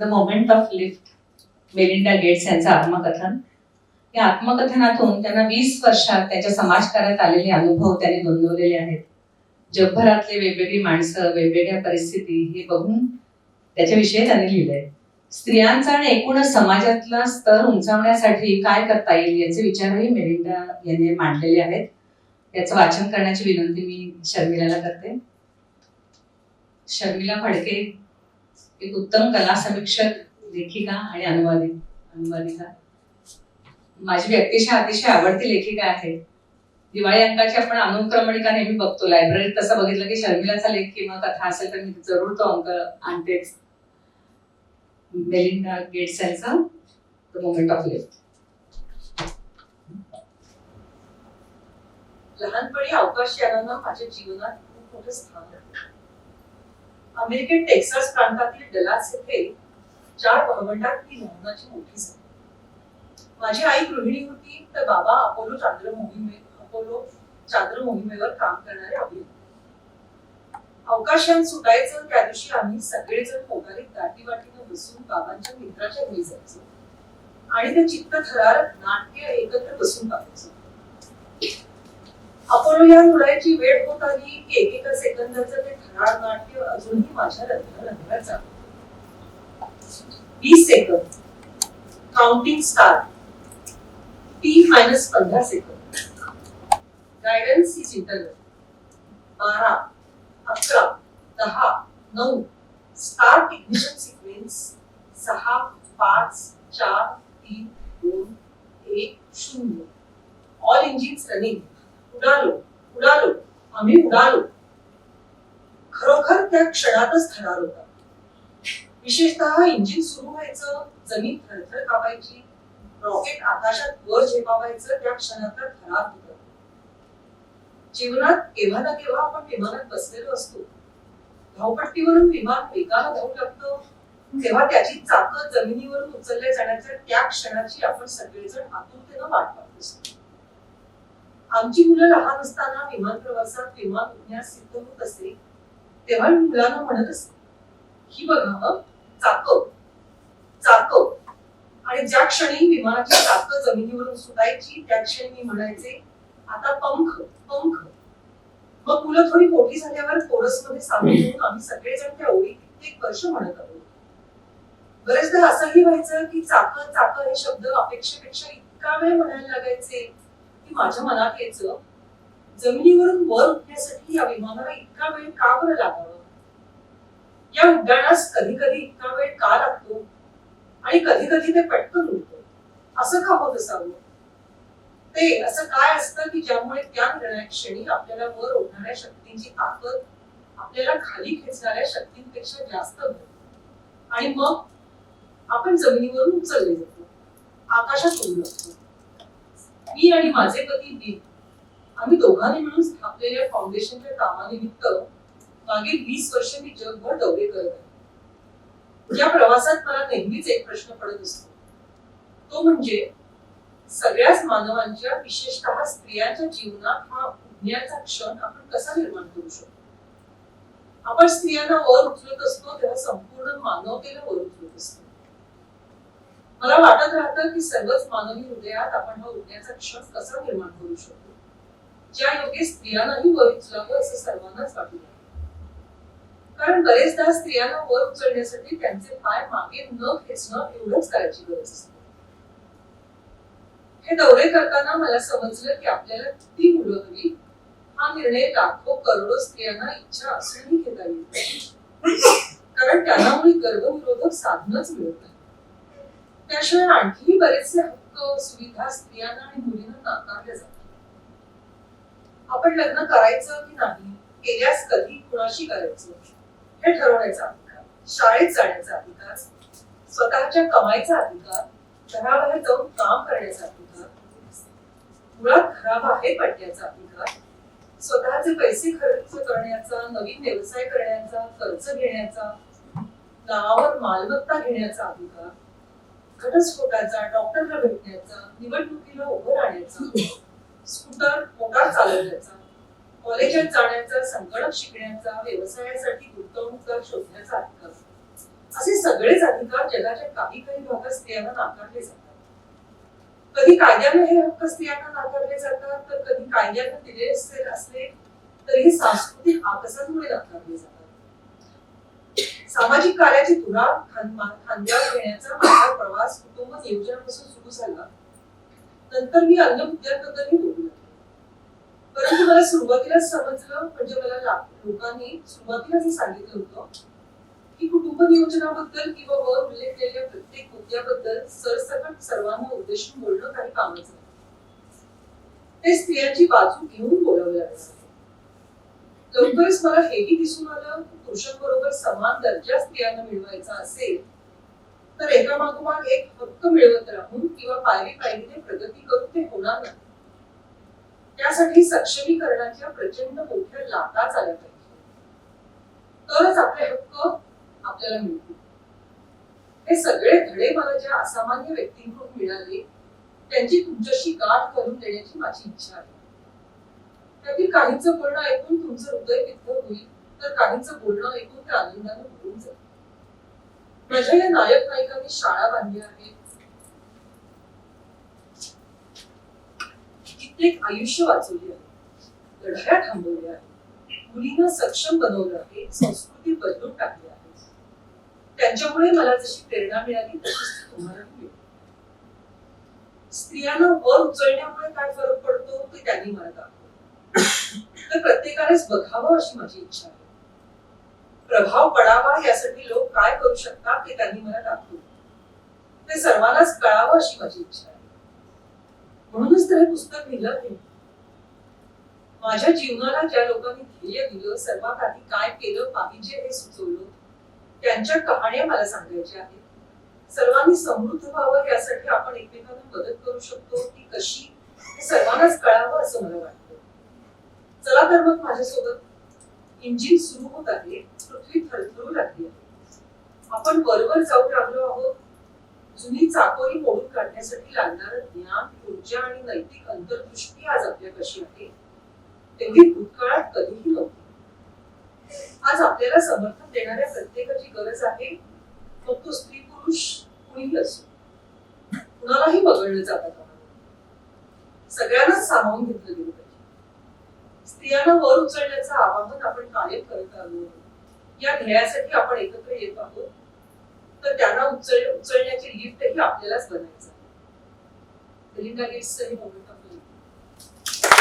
The moment of lift Melinda Gates यांचं आत्मकथन. या आत्मकथनातून त्यांना वीस वर्षात त्याच्या समाजकार्यात आलेले अनुभव त्यांनी नोंदवलेले आहेत. जगभरातले वेगवेगळी माणसं वेगवेगळ्या परिस्थिती हे बघून त्याच्याविषयी त्यांनी लिहिलंय. स्त्रियांचा आणि एकूणच समाजातला स्तर उंचावण्यासाठी काय करता येईल याचे विचारही मेलिंडा यांनी मांडलेले आहेत. याचं वाचन करण्याची विनंती मी शर्मिलाला करते. शर्मिला फडके एक उत्तम कला समीक्षक लेखिका आणि अनुवादिक अनुवादिका. माझी व्यक्तिशः अतिशय आवडती लेखिका आहे. दिवाळी अंकाची आपण अनुक्रमणिका नेहमी बघतो. लायब्ररीत तसं बघितलं की शर्मिलाचा लेख किंवा कथा असेल तर मी जरूर तो अंक आणतेच. मेलिंडा गेट्स यांचा द मोमेंट ऑफ लिफ्ट लहानपणी अवकाशयानांना माझ्या जीवनात खूप मोठं स्थान आहे अमेरिकेत टेक्सास प्रांतातील डलास येथे चार भावंडात मी मोहनाची मोठी झाली. माझी आई गृहिणी होती तर बाबा अपोलो चांद्र मोहिमे अपोलो चांद्र मोहिमेवर काम करणारे अभियंता. अवकाशात सुटायचं त्या दिवशी आम्ही सगळेजण मोटारीत दाटीवाटीनं बसून बाबांच्या मित्राच्या घरी जायचो. आणि ते चित्त थरार नाट्य एकत्र बसून पाहायचो. अपोलो या उडायची वेळ होत आली. की एकेका सेकंदाचं ते थराळ नाट्य अजूनही माझ्या रंध्रा जात वीस second. Counting start T minus पंधरा सेकंद. गायडन्स ही चिंतन बारा अकरा दहा नऊ. स्टार्ट इग्निशन सिक्वेन्स सहा पाच चार तीन दोन एक शून्य. ऑल इंजिन्स रनिंग उडालो उडालो आम्ही उडालो. खरोखर त्या क्षणातच थरार होता. विशेषतः इंजिन सुरू व्हायचं जमीन थरथर कापायची रॉकेट आकाशात वर झेपावायचं त्या क्षणातला थरार होता. जीवनात केव्हा ना केव्हा आपण विमानात बसलेलो असतो. धावपट्टीवरून विमान वेगाला धावू लागतं. तेव्हा त्याची चाकं जमिनीवरून उचलल्या जाण्याच्या त्या क्षणाची आपण सगळेजण आतुरतेनं वाट पाहत असतो. आमची मुलं लहान असताना विमान प्रवासात विमान उडण्यास सिद्ध होत असे तेव्हा मी मुलांना म्हणत असे ही बघा चाक चाक. आणि ज्या क्षणी विमानाची चाक जमिनीवरून सुटायची त्या क्षणी मी म्हणायचे आता पंख पंख. मग मुलं थोडी मोठी झाल्यावर कोरसमध्ये सामील होऊन आम्ही सगळेजण त्या ओळी कित्येक वर्ष म्हणत आहोत. बरेचदा असंही व्हायचं की चाक चाक हे शब्द अपेक्षेपेक्षा इतका वेळ म्हणायला लागायचे की माझ्या मनात यायचं जमिनीवरून वर उठण्यासाठी या विमानाला इतका वेळ का बरं लागावं? या उड्डाणास कधी कधी इतका वेळ का लागतो? आणि कधी कधी ते पटकन उडतं. असं का होत असावं? ते असं काय असतं की ज्यामुळे त्या क्षणी आपल्याला वर ओढणाऱ्या शक्तींची ताकद आपल्याला खाली खेचणाऱ्या शक्तींपेक्षा जास्त आणि मग आपण जमिनीवरून उचलले जातो. आकाशात उडू लागतो. मी आणि माझे पती दीप आम्ही दोघांनी मिळून स्थापलेल्या फाउंडेशनच्या कामानिमित्त मागील वीस वर्ष मी जगभर दौरे करत आहे. या प्रवासात मला नेहमीच एक प्रश्न पडत असतो. तो म्हणजे सगळ्याच मानवांच्या विशेषतः स्त्रियांच्या जीवनात हा उडण्याचा क्षण आपण कसा निर्माण करू शकतो? आपण स्त्रियांना वर उचलत असतो तेव्हा संपूर्ण मानवतेला वर उचलत असतो. मला वाटत राहतं की सर्वच मानवी हृदयात आपण हा उठण्याचा क्षण कसा निर्माण करू शकतो? ज्या योग्य स्त्रियांनाही वर उचलावं असं सर्वांनाच वाटू लागलं कारण बरेचदा स्त्रियांना वर उचलण्यासाठी त्यांचे पाय मागे न खेचणं एवढंच करायची गरज असते. हे दौरे करताना मला समजलं की आपल्याला किती मुलं हवी हा निर्णय लाखो करोडो स्त्रियांना इच्छा असूनही घेता येईल कारण त्यांना मुळे गर्भविरोधक साधनच मिळत नाही. त्याशिवाय आणखीही बरेचसे हक्क सुविधा स्त्रियांना आणि मुलींना नाकारल्या जातात. आपण लग्न करायचं की नाही केल्यास कधी कुणाशी करायचं? हे ठरवण्याचा अधिकार शाळेत जाण्याचा अधिकार स्वतःच्या कमाईचा अधिकार घराबाहेर जाऊन काम करण्याचा अधिकार मुळात घराबाहेर पडण्याचा अधिकार स्वतःचे पैसे खर्च करण्याचा नवीन व्यवसाय करण्याचा कर्ज घेण्याचा नावावर मालमत्ता घेण्याचा अधिकार घटस्फोटाचा डॉक्टरला भेटण्याचा निवडणुकीला उभं राहण्याचा स्कूटर मोटार चालवण्याचा कॉलेजात जाण्याचा संगणक शिकण्याचा व्यवसायासाठी गुंतवणूकदार शोधण्याचा अधिकार असे सगळेच अधिकार जगाच्या काही काही भागात स्त्रियांना नाकारले जातात. कधी कायद्याने हे हक्क स्त्रियांना नाकारले जातात तर कधी कायद्याने दिले असले असले तरीही सांस्कृतिक आकसांमुळे नाकारले जातात. सामाजिक कार्य तुरा तुला खांद्यावर घेण्याचा माझा प्रवास कुटुंब नियोजनापासून सुरू झाला. नंतर मी अन्य मुद्द्यांबद्दलही बोललो परंतु मला सुरुवातीला समजलं म्हणजे मला लोकांनी सुरुवातीला जे सांगितलं होतं की कुटुंब नियोजनाबद्दल किंवा वर उल्लेख केलेल्या प्रत्येक मुद्द्याबद्दल सरसकट सर्वांना उद्देशून बोलणं काही कामाचं नाही. ते स्त्रियांची बाजू घेऊन बोलावं लागलं. लवकरच मला हेही दिसून आलं पुरुषांबरोबर समान दर्जा स्त्रियांना मिळवायचा असेल तर एका मागोमाग एक हक्क मिळवत राहून किंवा पायरी पायरीने प्रगती करून ते होणार नाही. त्यासाठी सक्षमीकरणाच्या प्रचंड मोठ्या लाटा आल्या पाहिजे तरच आपले हक्क आपल्याला मिळतील. हे सगळे धडे मला ज्या असामान्य व्यक्तींकडून मिळाले त्यांची तुमच्याशी गाठ करून देण्याची माझी इच्छा आहे. त्यातील काहींचं बोलणं ऐकून तुमचं हृदय विद्ध होईल. तर काहींचं बोलणं ऐकून ते आनंदाने भरून जाईल. माझ्या या नायक नायिकांनी शाळा बांधली आहे. कित्येक आयुष्य वाचवली आहे. लढाया थांबवल्या आहेत. मुलींना सक्षम बनवलं आहे. संस्कृती बदलून टाकली आहे. त्यांच्यामुळे मला जशी प्रेरणा मिळाली तशीच तुम्हाला मिळेल. स्त्रियांना वर उचलण्यामुळे काय फरक पडतो? ते त्यांनी मला दाखवलं. तर बघावं अशी माझी इच्छा आहे. प्रभाव पडावा यासाठी लोक काय करू शकतात ते त्यांनी मला दाखवलं ते सर्वांनाच कळावं अशी माझी इच्छा आहे. म्हणूनच तर हे पुस्तक लिहिलं आहे. माझ्या जीवनाला ज्या लोकांनी ध्येय दिलं सर्वात आधी काय केलं पाहिजे हे सुचवलं त्यांच्या कहाण्या मला सांगायच्या आहेत. सर्वांनी समृद्ध व्हावं यासाठी आपण एकमेकांना मदत करू शकतो ती कशी हे सर्वांनाच कळावं असं मला वाटतं. मग माझ्यासोबत इंजिन सुरू होत आहे. पृथ्वी थरथरू लागली आहे. आपण वरवर जाऊ लागलो आहोत. जुनी चाकोरी मोडून काढण्यासाठी लागणारं ज्ञान ऊर्जा आणि नैतिक अंतर्दृष्टी आज आपल्या कशी आहे? तेवढी भूतकाळात कधीही नव्हती. आज आपल्याला समर्थन देणाऱ्या प्रत्येकाची गरज आहे. मग तो स्त्री पुरुष कुणीही असो. कुणालाही वगळलं जात सगळ्यांनाच सामावून घेतलं गेलं पाहिजे. स्त्रियांना वर उचलण्याचं आवाहन आपण कायम करत आलो. या ध्येयासाठी आपण एकत्र येत आहोत. तर त्यांना उचल उचलण्याची लिफ्टही आपल्यालाच बनायचं आहे. हे मोमेंट